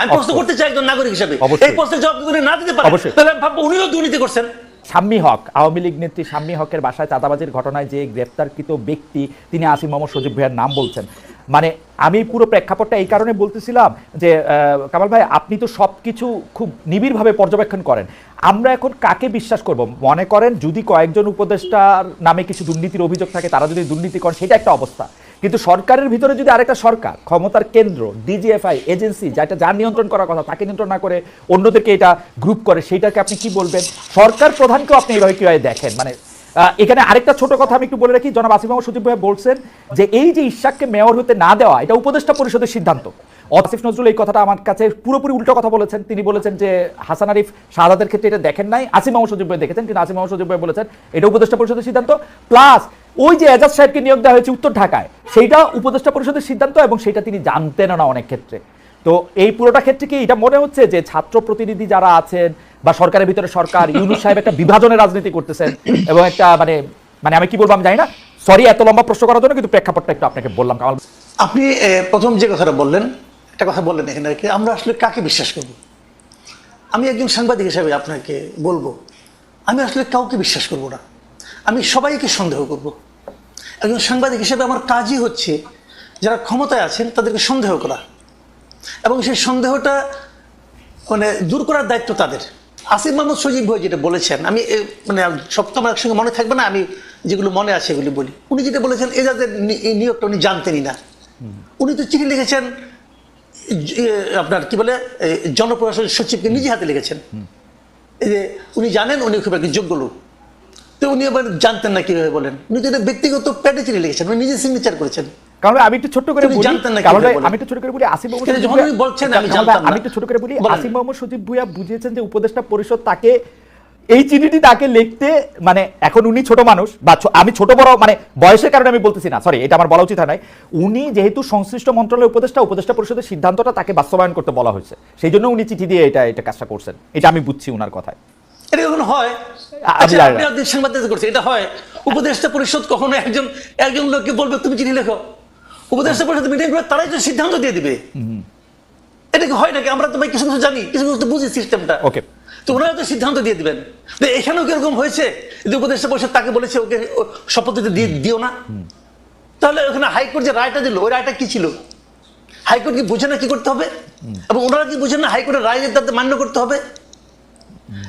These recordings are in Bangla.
আমি প্রশ্ন করতে চাই একজন নাগরিক হিসেবে। এই প্রশ্নের জবাব যদি না দিতে পারেন। তাহলে আমি ভাববো উনিও দুর্নীতি করছেন। শাম্মী হক আওয়ামী লীগ নেত্রী শাম্মী হকের বাসায় চাঁদাবাজির ঘটনায় যে গ্রেপ্তারকৃত ব্যক্তি তিনি আসিম মোহাম্মদ সজীব ভাইয়ের নাম বলছেন। মানে আমি পুরো প্রেক্ষাপটটা এই কারণে বলতেছিলাম যে আহ, কামাল ভাই আপনি তো সব কিছু খুব নিবিড়ভাবে পর্যবেক্ষণ করেন। আমরা এখন কাকে বিশ্বাস করব? মনে করেন যদি কয়েকজন উপদেষ্টার নামে কিছু দুর্নীতির অভিযোগ থাকে তারা যদি দুর্নীতি করেন সেটা একটা অবস্থা। কিন্তু সরকারের ভিতরে যদি আরেকটা সরকার, ক্ষমতার কেন্দ্র, ডিজিএফআই, এজেন্সি, যেটা যার নিয়ন্ত্রণ করার কথা, তাকে নিয়ন্ত্রণ না করে অন্যদেরকে এটা গ্রুপ করে, সেইটাকে আপনি কি বলবেন? সরকার প্রধানকেও আপনি এইভাবে কীভাবে দেখেন? মানে এখানে আরেকটা ছোট কথা আমি একটু বলে রাখি, জনাব আসিফ মোহাম্মদ সচিব ভাই বলছেন যে এই যে ইশাককে মেয়র হতে না দেওয়া, এটা উপদেষ্টা পরিষদের সিদ্ধান্ত। আসিফ নজরুল এই কথাটা আমার কাছে পুরোপুরি উল্টো কথা বলেছেন। তিনি বলেছেন যে হাসান আরিফ শাহাদাতের ক্ষেত্রে এটা দেখেন নাই, আসিফ মোহাম্মদ সচিব ভাই দেখেছেন, কিন্তু আসিফ মোহাম্মদ সচিব ভাই বলেছেন এটা উপদেষ্টা পরিষদের সিদ্ধান্ত। প্লাস ওই যে এজাজ সাহেবকে নিয়োগ দেওয়া হয়েছে উত্তর ঢাকায় সেইটা উপদেষ্টা পরিষদের সিদ্ধান্ত এবং সেটা তিনি জানতেন না অনেক ক্ষেত্রে। তো এই পুরোটা ক্ষেত্রে কি এটা মনে হচ্ছে যে ছাত্র প্রতিনিধি যারা আছেন বা সরকারের ভিতরে সরকার ইউনুস সাহেব একটা বিভাজনের রাজনীতি করতেছেন এবং একটা মানে মানে আমি কি বলব আমি জানি না সরি এত লম্বা প্রশ্ন করার জন্য কিন্তু প্রেক্ষাপটটা একটু আপনাকে বললাম। কামাল আপনি প্রথম যে কথাটা বললেন একটা কথা বললেন এখানে কি, আমরা আসলে কাকে বিশ্বাস করব? আমি একজন সাংবাদিক হিসাবে আপনাকে বলব আমি আসলে কাউকে বিশ্বাস করব না। আমি সবাইকে সন্দেহ করব। একজন সাংবাদিক হিসেবে আমার কাজই হচ্ছে যারা ক্ষমতায় আছেন তাদেরকে সন্দেহ করা। এবং সেই সন্দেহটা মানে দূর করার দায়িত্ব তাদের। আসিফ মোহাম্মদ সজীব ভাই যেটা বলেছেন আমি মানে সব তো আমার একসঙ্গে মনে থাকবে না আমি যেগুলো মনে আছে এগুলি বলি। উনি যেটা বলেছেন এজাজের এই নিয়োগটা উনি জানতেনই না। উনি তো চিঠি লিখেছেন আপনার কি বলে জনপ্রশাসন সচিবকে নিজে হাতে লিখেছেন। এই যে উনি জানেন উনি খুব একটি যোগ্য লোক। তো উনি আবার জানতেন না কীভাবে বলেন। উনি তো এটা ব্যক্তিগত চিঠি লিখেছেন উনি নিজে সিগনেচার করেছেন। কারণ আমি একটু ছোট্ট করে বলি? আমি একটু ছোট করে বলি আসিফ মোহাম্মদ যখন উনি বলছেন আমি জানতাম আমি একটু ছোট করে বলি। আসিফ সজীব ভুইয়া বুঝিয়েছেন যে উপদেষ্টা পরিষদ তাকে এই চিঠিটি তাকে লিখতে মানে এখন উনি ছোট মানুষ বা আমি ছোট বড় মানে বয়সের কারণে আমি বলতেছি না সরি এটা আমার বলা উচিত নাই। উনি যেহেতু সংশ্লিষ্ট মন্ত্রণালয়ের উপদেষ্টা উপদেষ্টা পরিষদের সিদ্ধান্তটা তাকে বাস্তবায়ন করতে বলা হয়েছে। সেই জন্য উনি চিঠি দিয়ে এটা এটা কাজটা করছেন। এটা আমি বুঝছি উনার কথায়। এটা কখনো হয় আমি আচ্ছা জানি আপনি না। আপনি এটা হয়। উপদেষ্টা পরিষদ কখনো একজন একজন লোককে বলবে তুমি চিঠি লেখো। উপদেষ্টা পরিষদ মিটিং করে তারাই তো সিদ্ধান্ত দিয়ে দিবে। এটা কি হয় নাকি? আমরা তো ভাই কিছু কিছু জানি কিছু কিছু বুঝি সিস্টেমটা। ওকে। তো ওনারা তো সিদ্ধান্ত দিয়ে দিবেন। তো এখানেও কীরকম হয়েছে? যে উপদেষ্টা পরিষদ তাকে বলেছে ওকে শপথ দিতে দিয়ে দিও না। তাহলে ওখানে হাইকোর্ট যে রায়টা দিল ওই রায়টা কি ছিল? হাইকোর্ট কি বুঝে না কি করতে হবে? এবং ওনারা কি বুঝেন না হাইকোর্টের রায় তাদের মান্য করতে হবে?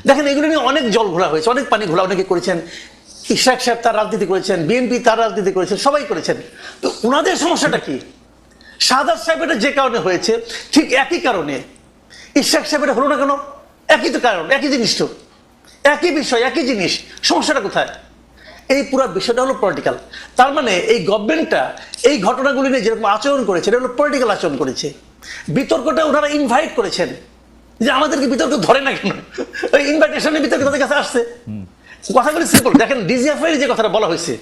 দেখেন, এগুলো নিয়ে অনেক জল ঘোলা হয়েছে, অনেক পানি ঘোলা অনেকে করেছেন। ইশাক সাহেব তার রাজনীতি করেছেন, বিএনপি তার রাজনীতি করেছেন, সবাই করেছেন। তো ওনাদের সমস্যাটা কি? সাদাত সাহেবের যে কারণে হয়েছে, ঠিক একই কারণে। ইশাক সাহেবের হলো না কেন? একই তো কারণ, একই জিনিস তো। একই বিষয়, একই জিনিস। সমস্যাটা কোথায়? এই পুরো বিষয়টা হলো পলিটিক্যাল তার মানে এই গভর্নমেন্টটা এই ঘটনাগুলি নিয়ে যেরকম আচরণ করেছে, এটা হলো পলিটিক্যাল আচরণ করেছে। বিতর্কটা ওনারা ইনভাইট করেছেন। যে আমাদেরকে বিতর্ক ধরে না কেন? ওই ইনভাইটেশনের বিতর্ক তাদের কাছে আসছে। কথাগুলি সিম্পল দেখেন ডিজিএফআই যে কথাটা বলা হয়েছে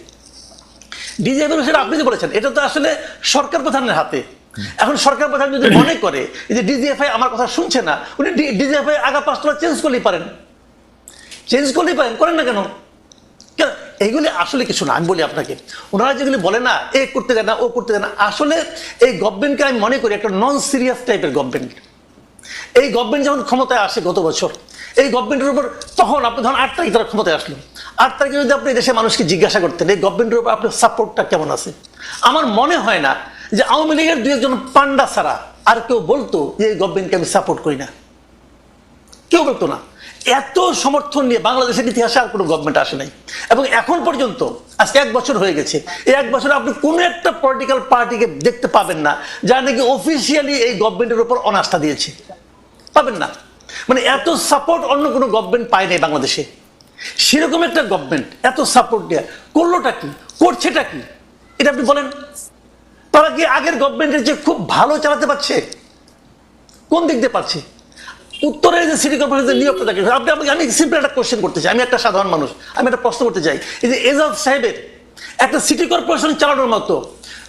ডিজিএফআই সেটা আপনি যে বলেছেন, এটা তো আসলে সরকার প্রধানের হাতে। এখন সরকার প্রধান যদি মনে করে যে ডিজিএফআই আমার কথা শুনছে না, উনি ডিজিএফআই আগা পাঁচটা চেঞ্জ করলেই পারেন। চেঞ্জ করলেই পারেন, করেন না কেন? কেন? এইগুলি আসলে কিছু না, আমি বলি আপনাকে। ওনারা যেগুলি বলে না, এ করতে দেয় না, ও করতে দেয় না, আসলে এই গভর্নমেন্টকে আমি মনে করি একটা নন সিরিয়াস টাইপের গভর্নমেন্ট এই গভর্নমেন্ট যখন ক্ষমতায় আসে গত বছর, এই গভর্নমেন্টের উপর তখন আপনি ধরুন আট তারিখ তারা ক্ষমতায় আসলো আট তারিখে যদি আপনি দেশের মানুষকে জিজ্ঞাসা করতেন, এই গভর্নমেন্টের উপর আপনার সাপোর্টটা কেমন আছে? আমার মনে হয় না যে আওয়ামী লীগের দু একজন পান্ডা ছাড়া আর কেউ বলতো যে এই গভর্নমেন্টকে আমি সাপোর্ট করি না। কেউ বলতো না। এত সমর্থন নিয়ে বাংলাদেশের ইতিহাসে আর কোনো গভর্নমেন্ট আসে নাই। এবং এখন পর্যন্ত, আজকে এক বছর হয়ে গেছে, এই এক বছরে আপনি কোনো একটা পলিটিক্যাল পার্টিকে দেখতে পাবেন না, যারা নাকি অফিসিয়ালি এই গভর্নমেন্টের উপর অনাস্থা দিয়েছে। পাবেন না। মানে এত সাপোর্ট অন্য কোনো গভর্নমেন্ট পায় নাই বাংলাদেশে। সেরকম একটা গভর্নমেন্ট এত সাপোর্ট দেয়া। করলোটা কি? করছেটা কি? এটা আপনি বলেন। তারা কি আগের গভর্নমেন্টের যে খুব ভালো চালাতে পারছে? কোন দিক দিয়ে পারছে? উত্তরের যে সিটি কর্পোরেশনের নিয়োগটা থাকে আপনি আমাকে, আমি সিম্পল একটা কোশ্চেন করতে চাই। আমি একটা সাধারণ মানুষ। আমি একটা প্রশ্ন করতে চাই। এই যে এজাজ সাহেবের একটা সিটি কর্পোরেশন চালানোর মতো,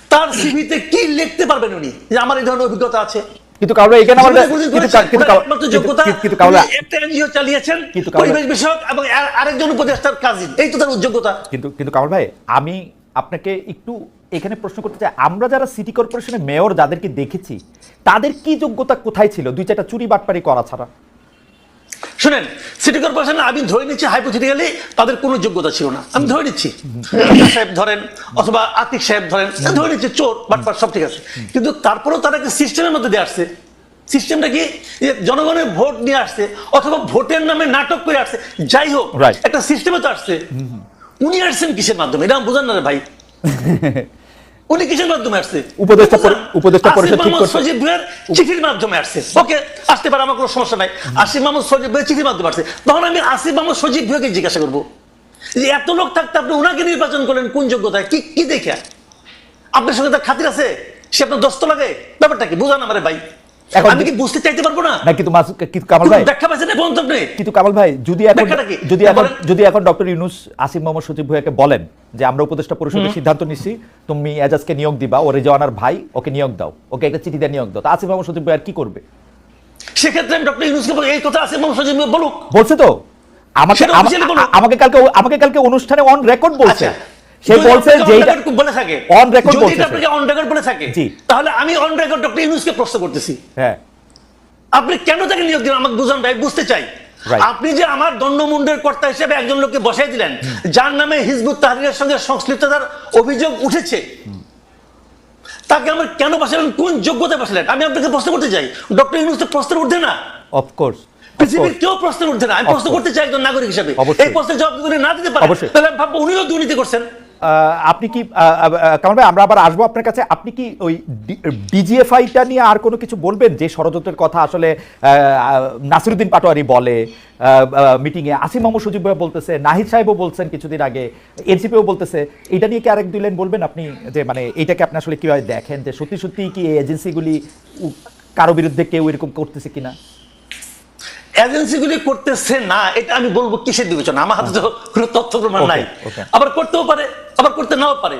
তার সিভিতে কি লিখতে পারবেন উনি? যে আমার এই ধরনের অভিজ্ঞতা আছে। কিন্তু কাউরা এখানে আমাদের কিন্তু কিন্তু ওনার যোগ্যতা, কিন্তু- কিন্তু কাউরা একটা এনজিও চালিয়েছেন কিন্তু পরিবেশ বিষয়ক এবং আরেকজন উপদেষ্টার কাজিন এই তো তার যোগ্যতা কিন্তু কিন্তু কামাল ভাই আমি আপনাকে একটু এখানে প্রশ্ন করতে চাই। আমরা যারা সিটি কর্পোরেশনের মেয়র যাদেরকে দেখেছি তাদের কি যোগ্যতা কোথায় ছিল? দুই চারটা চুরি বাটপারি করা ছাড়া। শুনেন সিটি কর্পোরেশন আমি ধরে নিচ্ছি হাইপোথেটিক্যালি তাদের কোনো যোগ্যতা ছিল না। আমি ধরে নিচ্ছি। সাহেব ধরেন অথবা আতিক সাহেব ধরেন ধরে নিচ্ছি চোর বাটপার সব ঠিক আছে। কিন্তু তারপরেও তারা একটা সিস্টেমের মধ্যে দিয়ে আসছে। সিস্টেমটা কি? জনগণের ভোট নিয়ে আসছে অথবা ভোটের নামে নাটক করে আসছে। যাই হোক একটা সিস্টেমে তো আসছে। উনি আসছেন কিসের মাধ্যমে? এটা আমি বোঝান না রে ভাই। উনি কিসের মাধ্যমে আসছে? উপদেষ্টা উপদেষ্টা পরিষদ ঠিক করছে। সজীব ভাইয়ের চিঠির মাধ্যমে আসছে। ওকে আসতে পারে আমার কোনো সমস্যা নাই। আসিফ মাহমুদ সজীব ভাইয়ের চিঠির মাধ্যমে আসছে। তখন আমি আসিফ মাহমুদ সজীব ভুঁইয়াকে জিজ্ঞাসা করব যে এত লোক থাকতে আপনি ওনাকে নির্বাচন করলেন কোন যোগ্যতায়? কি কি দেখে? আপনার সঙ্গে তার খাতির আছে? সে আপনার দস্ত লাগে? ব্যাপারটা কি? বুঝান আমার ভাই। এখন- আমি কি বুঝতে চাইতে পারব না? না কিন্তু মাস- কিন্তু কামাল ভাই। ব্যাখ্যা পাচ্ছেন না বলুন আপনি কিন্তু কামাল ভাই যদি এখন যদি এখন যদি এখন ডক্টর ইউনুস আসিফ মোহাম্মদ সচিব ভুয়াকে বলেন যে আমরা উপদেষ্টা পরিষদের সিদ্ধান্ত নিচ্ছি তুমি এজাজকে নিয়োগ দিবা ও রেজওয়ানার ভাই ওকে নিয়োগ দাও ওকে একটা চিঠি দিয়ে নিয়োগ দাও। তা আসিফ মোহাম্মদ সচিব ভুয়া কি করবে? সেক্ষেত্রে আমি ডক্টর ইউনুসকে এই কথা আসিফ মোহাম্মদ সজীব ভুঁইয়া বলুক। বলছে তো? আমাকে আমাকে কালকে আমাকে কালকে অনুষ্ঠানে অন রেকর্ড বলছে। বলছে বলে থাকে যদি বলছে আপনাকে অন রেকর্ড বলে থাকে তাহলে আমি অন রেকর্ড ডক্টর ইউনুসকে প্রশ্ন করতেছি। হ্যাঁ। আপনি কেন তাকে নিয়োগ দিলেন? আমাকে বুঝান ভাই বুঝতে চাই। আপনি যে আমার দণ্ডমুন্ডের কর্তা হিসেবে একজন লোককে বসাই দিলেন যার নামে হিজবুত তাহরিরের সঙ্গে সংশ্লিষ্টতার অভিযোগ উঠেছে তাকে আমার কেন বসালেন? কোন যোগ্যতা বসালেন? আমি আপনাকে প্রশ্ন করতে চাই। ডক্টর ইউনুস তো প্রশ্নের উঠে না? অফকোর্স পৃথিবীর কেউ প্রশ্নের উঠছে না। আমি প্রশ্ন করতে চাই একজন নাগরিক হিসেবে। এই প্রশ্নের জবাব যদি না দিতে পারে তাহলে ভাববো উনিও দুর্নীতি করছেন। আপনি কি কামাল ভাই, আমরা আবার আসব আপনার কাছে। আপনি কি ওই ডিজিএফআইটা নিয়ে আর কোনো কিছু বলবেন? যে ষড়যন্ত্রের কথা আসলে নাসিরুদ্দিন পাটোয়ারি বলে মিটিংয়ে আসিম মোহাম্মদ সজিব ভাই বলতেছে, নাহিদ সাহেবও বলছেন কিছুদিন আগে, এনসিপিও বলতেছে। এটা নিয়ে কি আরেক দুই লাইন বলবেন আপনি? যে মানে এটাকে আপনি আসলে কীভাবে দেখেন? যে সত্যি সত্যি কি এই এজেন্সিগুলি কারও বিরুদ্ধে কেউ এরকম করতেছে কিনা? এজেন্সিগুলি করতেছে না এটা আমি বলব কিসের বিবেচনা? আমার হাতে তো কোনো তথ্য প্রমাণ নাই। আবার করতেও পারে আবার করতে নাও পারে।